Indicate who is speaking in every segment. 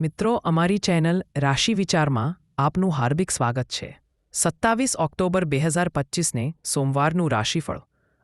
Speaker 1: મિત્રો, અમારી ચેનલ રાશિ વિચારમાં આપનું હાર્દિક સ્વાગત છે. સત્તાવીસ ઓક્ટોબર બે હજાર પચીસને સોમવારનું રાશિફળ.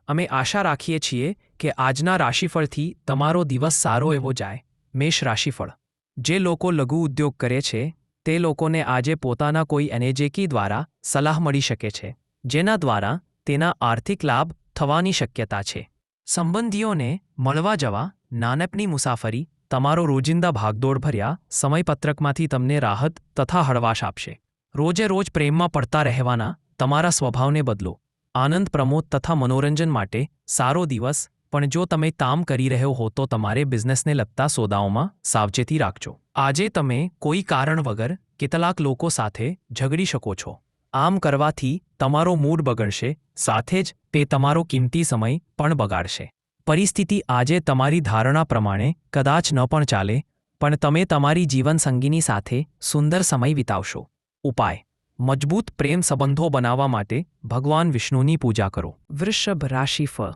Speaker 1: અમે આશા રાખીએ છીએ કે આજના રાશિફળથી તમારો દિવસ સારો એવો જાય. મેષ રાશિફળ. જે લોકો લઘુ ઉદ્યોગ કરે છે, તે લોકોને આજે પોતાના કોઈ એનેજેકી દ્વારા સલાહ મળી શકે છે, જેના દ્વારા તેના આર્થિક લાભ થવાની શક્યતા છે. સંબંધીઓને મળવા જવા નાનકની મુસાફરી તમારો રોજિંદા ભાગદોડ ભર્યા સમયપત્રકમાંથી તમને રાહત તથા હળવાશ આપશે. રોજે રોજ પ્રેમમાં પડતા રહેવાના તમારા સ્વભાવને બદલો. આનંદ, પ્રમોદ તથા મનોરંજન માટે સારો દિવસ, પણ જો તમે કામ કરી રહ્યો હો તો તમારે બિઝનેસને લગતા સોદાઓમાં સાવચેતી રાખજો. આજે તમે કોઈ કારણ વગર કેટલાક લોકો સાથે ઝઘડી શકો છો. આમ કરવાથી તમારો મૂડ બગડશે, સાથે જ તે તમારો કિંમતી સમય પણ બગાડશે. પરિસ્થિતિ આજે તમારી ધારણા પ્રમાણે કદાચ ન પણ ચાલે, પણ તમે તમારી જીવનસંગીની સાથે સુંદર સમય વિતાવશો. ઉપાય. મજબૂત પ્રેમ સંબંધો બનાવવા માટે ભગવાન વિષ્ણુની પૂજા કરો. વૃષભ રાશિફળ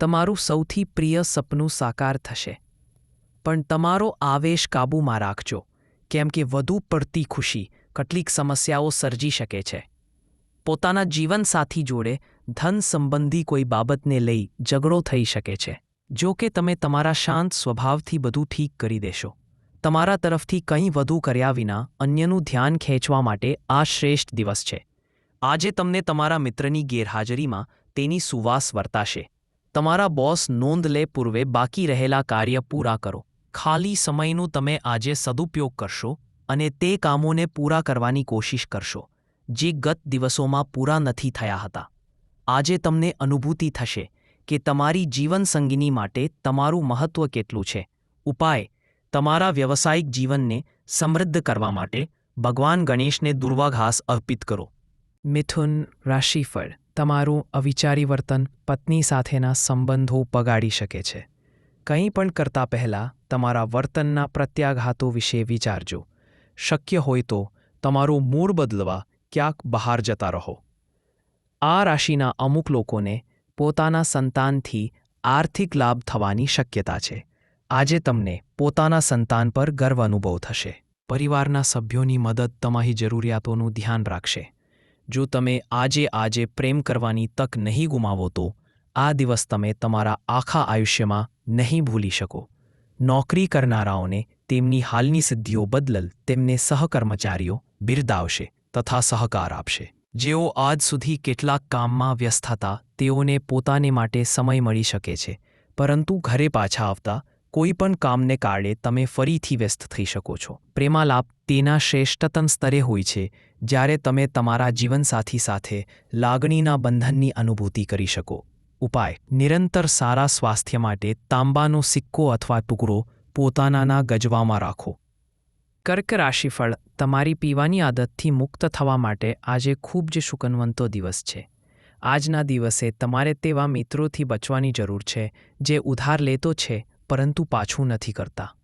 Speaker 1: તમારું સૌથી પ્રિય સપનું સાકાર થશે. પણ તમારો આવેશ કાબૂમાં રાખજો. કેમ કે વધુ પડતી ખુશી કેટલીક સમસ્યાઓ સર્જી શકે છે. પોતાના જીવનસાથી જોડે ધન સંબંધી કોઈ બાબતને લઈ ઝઘડો થઈ શકે છે. જો કે તમે તમારા શાંત સ્વભાવથી બધું ઠીક કરી દેશો. તમારા તરફથી કંઈ વધુ કર્યા વિના અન્યનું ધ્યાન ખેંચવા માટે આ શ્રેષ્ઠ દિવસ છે. આજે તમને તમારા મિત્રની ગેરહાજરીમાં તેની સુવાસ વર્તાશે. તમારા બોસ નોંધ લે પૂર્વે બાકી રહેલા કાર્ય પૂરા કરો. ખાલી સમયનું તમે આજે સદુપયોગ કરશો અને તે કામોને પૂરા કરવાની કોશિશ કરશો, જે ગત દિવસોમાં પૂરા નથી થયા હતા. આજે તમને અનુભૂતિ થશે કે તમારી જીવનસંગીની માટે તમારું મહત્વ કેટલું છે. ઉપાય, તમારા વ્યવસાયિક જીવનને સમૃદ્ધ કરવા માટે ભગવાન ગણેશને દુર્વાઘાસ અર્પિત કરો. મિથુન રાશિફળ, તમારું અવિચારી વર્તન પત્ની સાથેના સંબંધો બગાડી શકે છે. કંઈ પણ કરતા પહેલાં તમારા વર્તનના પ્રત્યાઘાતો વિશે વિચારજો. શક્ય હોય તો તમારું મૂળ બદલવા ક્યાંક બહાર જતા રહો. આ રાશિના અમુક લોકોને પોતાના સંતાનથી આર્થિક લાભ થવાની શક્યતા છે. આજે તમને પોતાના સંતાન પર ગર્વ અનુભવ થશે. પરિવારના સભ્યોની મદદ તમારી જરૂરિયાતોનું ધ્યાન રાખશે. જો તમે આજે આજે પ્રેમ કરવાની તક નહીં ગુમાવો તો આ દિવસ તમે તમારા આખા આયુષ્યમાં નહીં ભૂલી શકો. નોકરી કરનારાઓને તેમની હાલની સિદ્ધિઓ બદલ તેમને સહકર્મચારીઓ બિરદાવશે તથા સહકાર આપશે. જેઓ આજ સુધી કેટલાક કામમાં વ્યસ્ત હતા, તેઓને પોતાને માટે સમય મળી શકે છે. પરંતુ ઘરે પાછા આવતા, કોઈ પણ કામને કારણે તમે ફરીથી વ્યસ્ત થઈ શકો છો. પ્રેમાલાપ તેના શ્રેષ્ઠતમ સ્તરે હોય છે, જ્યારે તમે તમારા જીવનસાથી સાથે લાગણીના બંધનની અનુભૂતિ કરી શકો. ઉપાય, નિરંતર સારા સ્વાસ્થ્ય માટે તાંબાનો સિક્કો અથવા ટુકડો પોતાનાના ગજવામાં રાખો. કર્ક રાશિફળ તમારી પીવાની આદતથી મુક્ત થવા માટે આજે ખૂબ જ શુકનવંતો દિવસ છે. આજના દિવસે તમારે તેવા મિત્રોથી બચવાની જરૂર છે, જે ઉધાર લેતો છે, પરંતુ પાછું નથી કરતા.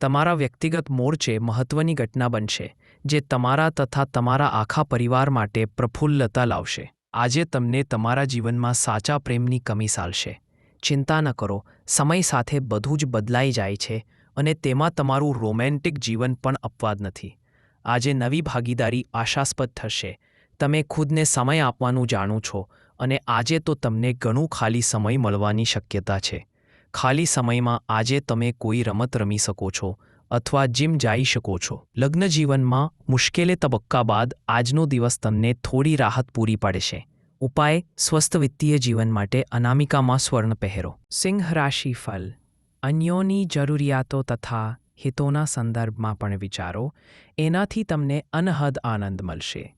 Speaker 1: તમારા વ્યક્તિગત મોરચે મહત્વની ઘટના બનશે, જે તમારા તથા તમારા આખા પરિવાર માટે પ્રફુલ્લતા લાવશે. આજે તમને તમારા જીવનમાં સાચા પ્રેમની કમી સાલશે. ચિંતા ન કરો, સમય સાથે બધું જ બદલાઈ જાય છે અને તેમાં તમારું રોમેન્ટિક જીવન પણ અપવાદ નથી. આજે નવી ભાગીદારી આશાસ્પદ થશે. તમે ખુદને સમય આપવાનું જાણો છો અને આજે તો તમને ઘણું ખાલી સમય મળવાની શક્યતા છે. ખાલી સમયમાં આજે તમે કોઈ રમત રમી શકો છો અથવા જીમ જઈ શકો છો. લગ્ન જીવનમાં મુશ્કેલે તબક્કા બાદ આજનો દિવસ તમને થોડી રાહત પૂરી પાડશે. ઉપાય, સ્વસ્થ વિત્તીય જીવન માટે અનામિકામાં સ્વર્ણ પહેરો. સિંહ રાશિ ફલ. અન્યોની જરૂરિયાતો તથા હિતોના સંદર્ભમાં પણ વિચારો, એનાથી તમને અનહદ આનંદ મળશે.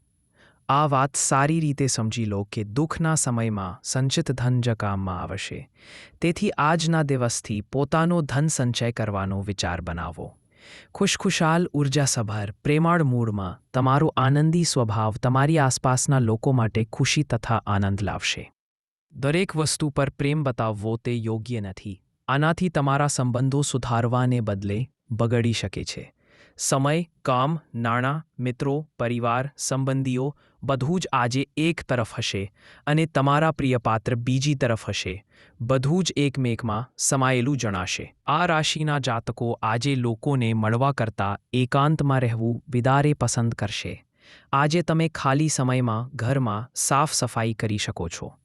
Speaker 1: આ વાત સારી રીતે સમજી લો કે દુઃખના સમયમાં સંચિત ધન જ કામમાં આવશે. તેથી આજના દિવસથી પોતાનો ધન સંચય કરવાનો વિચાર બનાવો. ખુશખુશાલ ઉર્જાસભર, પ્રેમાળ મૂળમાં તમારો આનંદી સ્વભાવ તમારી આસપાસના લોકો માટે ખુશી તથા આનંદ લાવશે. દરેક વસ્તુ પર પ્રેમ બતાવવો તે યોગ્ય નથી. આનાથી તમારા સંબંધો સુધારવાને બદલે બગડી શકે છે. સમય, કામ, નાણાં, મિત્રો, પરિવાર, સંબંધીઓ બધું જ આજે એક તરફ હશે અને તમારા પ્રિય પાત્ર બીજી તરફ હશે. બધું જ એકમેકમાં સમાયેલું જણાશે. આ રાશિના જાતકો આજે લોકોને મળવા કરતાં એકાંતમાં રહેવું વિદારે પસંદ કરશે. આજે તમે ખાલી સમયમાં ઘરમાં સાફ સફાઈ કરી શકો છો.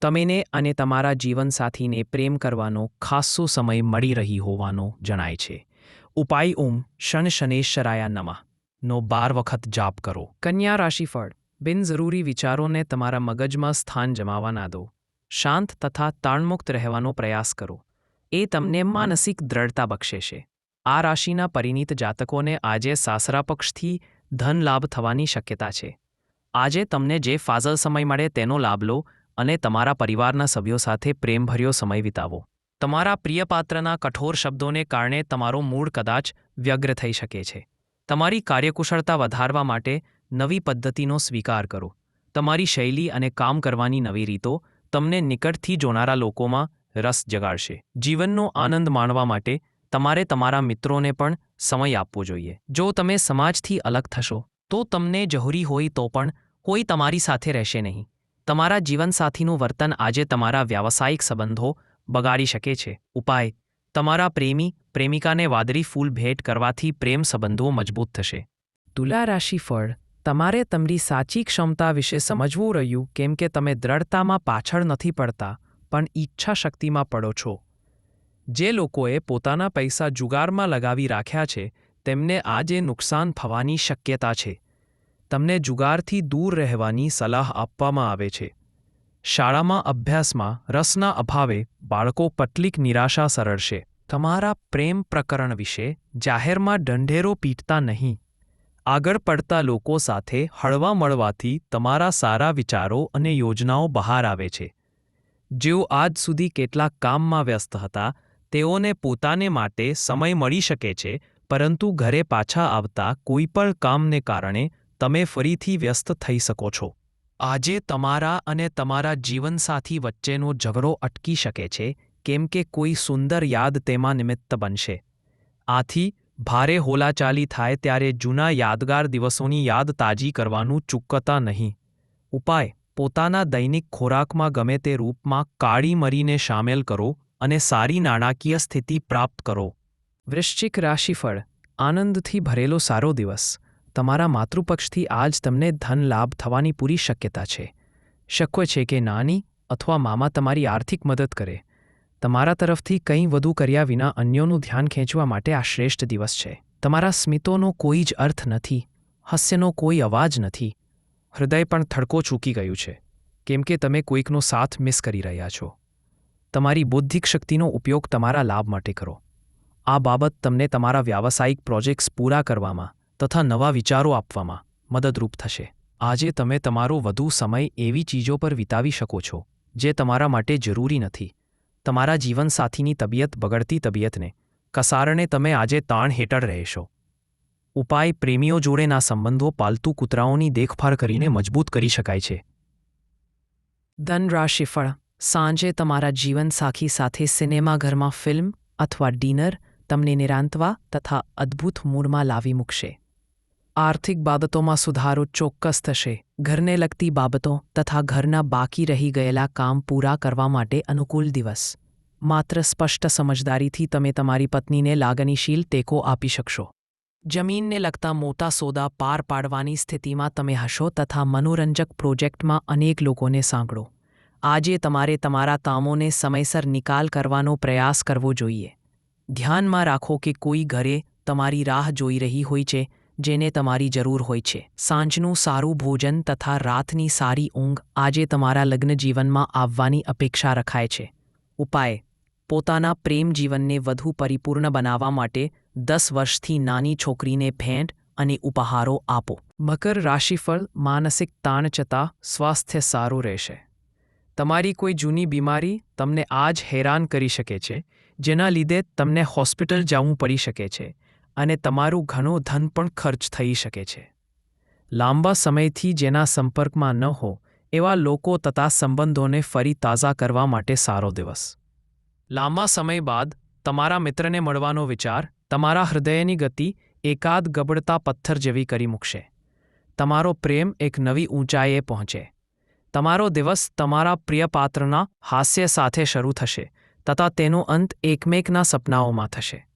Speaker 1: તમેને અને તમારા જીવનસાથીને પ્રેમ કરવાનો ખાસ્સો સમય મળી રહી હોવાનો જણાય છે. ઉપાય ઓમ શન શનેશ્વરાયા નમઃ. નો બાર વખત જાપ કરો. કન્યા રાશિફળ. બિનજરૂરી વિચારોને તમારા મગજમાં સ્થાન જમાવા ના દો. શાંત તથા તાણમુક્ત રહેવાનો પ્રયાસ કરો. એ તમને માનસિક દ્રઢતા બક્ષે છે. આ રાશિના પરિણીત જાતકોને આજે સાસરા પક્ષથી ધન લાભ થવાની શક્યતા છે. આજે તમને જે ફાઝલ સમય મળે તેનો લાભ લો. અને તમારા પરિવારના સભ્યો સાથે પ્રેમભર્યો સમય વિતાવો. તમારા પ્રિય પાત્રના કઠોર શબ્દોને કારણે તમારો મૂડ કદાચ વ્યગ્ર થઈ શકે છે. તમારી કાર્યકુશળતા વધારવા માટે નવી પદ્ધતિનો સ્વીકાર કરો. તમારી શૈલી અને કામ કરવાની નવી રીતો તમને નિકટથી જોનારા લોકોમાં રસ જગાડશે. જીવનનો આનંદ માણવા માટે તમારે તમારા મિત્રોને પણ સમય આપવો જોઈએ. જો તમે સમાજથી અલગ થશો, તો તમને જરૂરી હોય તો પણ કોઈ તમારી સાથે રહેશે નહીં. તમારા જીવનસાથીનું વર્તન આજે તમારા વ્યાવસાયિક સંબંધો બગાડી શકે છે. ઉપાય, તમારા પ્રેમી, પ્રેમિકાને વાદળી ફૂલ ભેટ કરવાથી પ્રેમ સંબંધો મજબૂત થશે. તુલા રાશિફળ તમારે તમારી સાચી ક્ષમતા વિશે સમજવું રહ્યું, કેમ કે તમે દ્રઢતામાં પાછળ નથી પડતા, પણ ઈચ્છા શક્તિમાં પડો છો. જે લોકોએ પોતાના પૈસા જુગારમાં લગાવી રાખ્યા છે, તેમને આજે નુકસાન થવાની શક્યતા છે. તમને જુગારથી દૂર રહેવાની સલાહ આપવામાં આવે છે. શાળામાં અભ્યાસમાં રસના અભાવે બાળકો પટલીક નિરાશા સરળશે. તમારા પ્રેમ પ્રકરણ વિશે જાહેરમાં ઢંઢેરો પીટતા નહીં. આગળ પડતા લોકો સાથે હળવા મળવાથી તમારા સારા વિચારો અને યોજનાઓ બહાર આવે છે. જેઓ આજ સુધી કેટલાક કામમાં વ્યસ્ત હતા, તેઓને પોતાને માટે સમય મળી શકે છે, પરંતુ ઘરે પાછા આવતા કોઈ પણ કામને કારણે તમે ફરીથી વ્યસ્ત થઈ શકો છો. આજે તમારા અને તમારા જીવનસાથી વચ્ચેનો ઝઘડો અટકી શકે છે, કેમ કે કોઈ સુંદર યાદ તેમાં નિમિત્ત બનશે. આથી, ભારે હોલાચાલી થાય ત્યારે જૂના યાદગાર દિવસોની યાદ તાજી કરવાનું ચૂકતા નહીં. ઉપાય, પોતાના દૈનિક ખોરાકમાં ગમે તે રૂપમાં કાળી મરીને સામેલ કરો અને સારી નાણાકીય સ્થિતિ પ્રાપ્ત કરો. વૃશ્ચિક રાશિફળ, આનંદથી ભરેલો સારો દિવસ. તમારા માતૃપક્ષથી આજ તમને ધન લાભ થવાની પૂરી શક્યતા છે. શક્ય છે કે નાની અથવા મામા તમારી આર્થિક મદદ કરે. તમારા તરફથી કંઈ વધુ કર્યા વિના અન્યોનું ધ્યાન ખેંચવા માટે આ શ્રેષ્ઠ દિવસ છે. તમારા સ્મિતોનો કોઈ જ અર્થ નથી. હાસ્યનો કોઈ અવાજ નથી. હૃદય પણ થડકો ચૂકી ગયું છે. કેમ કે તમે કોઈકનો સાથ મિસ કરી રહ્યા છો. તમારી બૌદ્ધિક શક્તિનો ઉપયોગ તમારા લાભ માટે કરો. આ બાબત તમને તમારા વ્યાવસાયિક પ્રોજેક્ટ્સ પૂરા કરવામાં તથા નવા વિચારો આપવામાં મદદરૂપ થશે. આજે તમે તમારો વધુ સમય એવી ચીજો પર વિતાવી શકો છો, જે તમારા માટે જરૂરી નથી. તમારા જીવનસાથીની તબિયત બગડતી તબિયતને કસારણે તમે આજે તાણ હેઠળ રહેશો. ઉપાય પ્રેમીઓ જોડેના સંબંધો પાલતુ કૂતરાઓની દેખભાળ કરીને મજબૂત કરી શકાય છે. ધનરાશિફળ સાંજે તમારા જીવનસાખી સાથે સિનેમાઘરમાં ફિલ્મ અથવા ડિનર તમને નિરાંતવા તથા અદ્ભુત મૂડમાં લાવી મૂકશે. આર્થિક બાબતોમાં સુધારો ચોક્કસ થશે. ઘરને લગતી બાબતો તથા ઘરના બાકી રહી ગયેલા કામ પૂરા કરવા માટે અનુકૂળ દિવસ. માત્ર સ્પષ્ટ સમજદારીથી તમે તમારી પત્નીને લાગણીશીલ ટેકો આપી શકશો. જમીનને લગતા મોટા સોદા પાર પાડવાની સ્થિતિમાં તમે હશો તથા મનોરંજક પ્રોજેક્ટમાં અનેક લોકોને સાંકળો. આજે તમારે તમારા કામોને સમયસર નિકાલ કરવાનો પ્રયાસ કરવો જોઈએ. ધ્યાનમાં રાખો કે કોઈ ઘરે તમારી રાહ જોઈ રહી હોય છે જેને તમારી જરૂર હોય છે. સાંજનું સારું ભોજન તથા રાતની સારી ઊંઘ આજે તમારા લગ્ન જીવનમાં આવવાની અપેક્ષા રખાય છે. ઉપાય. પોતાના પ્રેમ જીવનને વધુ પરિપૂર્ણ બનાવવા માટે દસ વર્ષથી નાની છોકરીને ભેંટ અને ઉપહારો આપો. મકર રાશિફળ, માનસિક તાણ છતાં સ્વાસ્થ્ય સારું રહેશે. તમારી કોઈ જૂની બીમારી તમને આજ હેરાન કરી શકે છે, જેના લીધે તમને હોસ્પિટલ જવું પડી શકે છે. અને તમારું ઘણું ધન પણ ખર્ચ થઈ શકે છે. લાંબા સમયથી જેના સંપર્કમાં ન હો, એવા લોકો તથા સંબંધોને ફરી તાજા કરવા માટે સારો દિવસ. લાંબા સમય બાદ, તમારા મિત્રને મળવાનો વિચાર, તમારા હૃદયની ગતિ, એકાદ ગબડતા પથ્થર જેવી કરી મૂકશે. તમારો પ્રેમ એક નવી ઊંચાઈએ પહોંચે. તમારો દિવસ તમારા પ્રિય પાત્રના હાસ્ય સાથે શરૂ થશે, તથા તેનો અંત એકમેકના સપનાઓમાં થશે.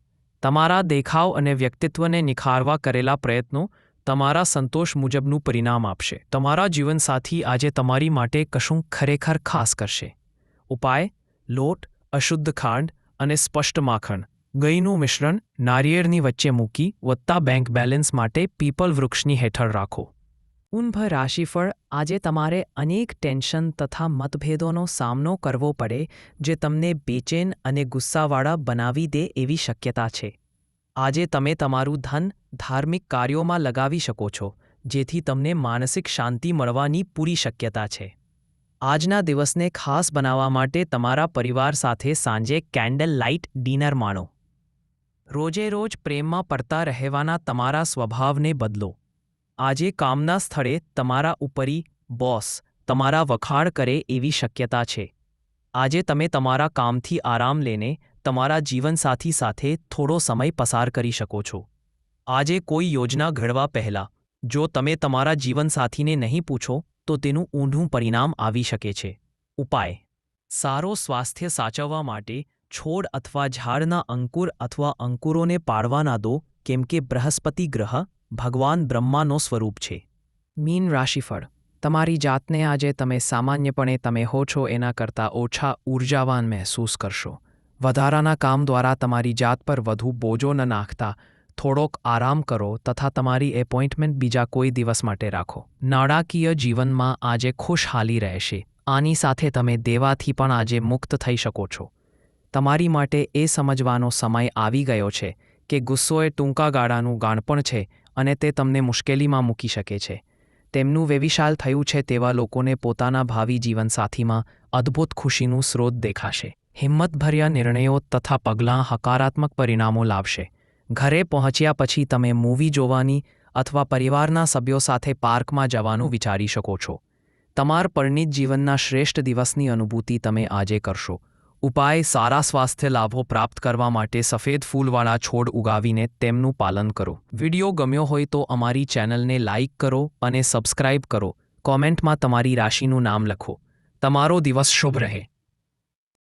Speaker 1: તમારા દેખાવ અને વ્યક્તિત્વને નિખારવા કરેલા પ્રયત્નો તમારા સંતોષ મુજબનું પરિણામ આપશે. તમારા જીવનસાથી આજે તમારી માટે કશું ખરેખર ખાસ કરશે. ઉપાય, લોટ, અશુદ્ધ ખાંડ અને સ્પષ્ટ માખણ. ગઈનું મિશ્રણ નારિયેળની વચ્ચે મૂકી, વત્તા બેંક બેલેન્સ માટે પીપલ વૃક્ષની હેઠળ રાખો. ઉન્ભ રાશિફળ આજે તમારે અનેક ટેન્શન તથા મતભેદોનો સામનો કરવો પડે, જે તમને બેચેન અને ગુસ્સાવાળા બનાવી દે એવી શક્યતા છે. આજે તમે તમારું ધન ધાર્મિક કાર્યોમાં લગાવી શકો છો, જેથી તમને માનસિક શાંતિ મળવાની પૂરી શક્યતા છે. આજના દિવસને ખાસ બનાવવા માટે તમારા પરિવાર સાથે સાંજે કેન્ડલ લાઇટ ડિનર માણો. રોજે રોજ પ્રેમમાં પડતા રહેવાના તમારા સ્વભાવને બદલો. આજે કામના સ્થળે તમારા ઉપરી બોસ તમારા વખાણ કરે એવી શક્યતા છે. આજે તમે તમારા કામથી આરામ લઈને તમારા જીવનસાથી સાથે થોડો સમય પસાર કરી શકો છો. આજે કોઈ યોજના ઘડવા પહેલાં, જો તમે તમારા જીવનસાથીને નહીં પૂછો, તો તેનું ઊંધું પરિણામ આવી શકે છે. ઉપાય. સારો સ્વાસ્થ્ય સાચવવા માટે છોડ અથવા ઝાડના અંકુર અથવા અંકુરોને પાડવા ના દો, કેમ કે બૃહસ્પતિ ગ્રહ ભગવાન બ્રહ્માનો સ્વરૂપ છે. મીન રાશિફળ. તમારી જાતને આજે તમે સામાન્યપણે તમે હો છો એના કરતાં ઓછા ઊર્જાવાન મહેસૂસ કરશો. વધારાના કામ દ્વારા તમારી જાત પર વધુ બોજો ન નાખતા, થોડોક આરામ કરો તથા તમારી એપોઇન્ટમેન્ટ બીજા કોઈ દિવસ માટે રાખો. નાણાકીય જીવનમાં આજે ખુશહાલી રહેશે. આની સાથે તમે દેવાથી પણ આજે મુક્ત થઈ શકો છો. તમારી માટે એ સમજવાનો સમય આવી ગયો છે કે ગુસ્સો એ ટૂંકા ગાળાનું ગાણપણ છે અને તે તમને મુશ્કેલીમાં મૂકી શકે છે. તેમનું વેવિશાલ થયું છે તેવા લોકોને પોતાના ભાવિ જીવનસાથીમાં અદ્ભુત ખુશીનું સ્રોત દેખાશે. હિંમતભર્યા નિર્ણયો તથા પગલાં હકારાત્મક પરિણામો લાવશે. ઘરે પહોંચ્યા પછી તમે મૂવી જોવાની અથવા પરિવારના સભ્યો સાથે પાર્કમાં જવાનું વિચારી શકો છો. તમાર પરિણીત જીવનના શ્રેષ્ઠ દિવસની અનુભૂતિ તમે આજે કરશો. ઉપાય સારા સ્વાસ્થ્ય લાભો પ્રાપ્ત કરવા માટે સફેદ ફૂલવાળા છોડ ઉગાવીને તેમનું પાલન કરો. વીડિયો ગમ્યો હોય તો અમારી ચેનલને લાઇક કરો અને સબસ્ક્રાઇબ કરો. કોમેન્ટમાં તમારી રાશિનું નામ લખો. તમારો દિવસ શુભ રહે.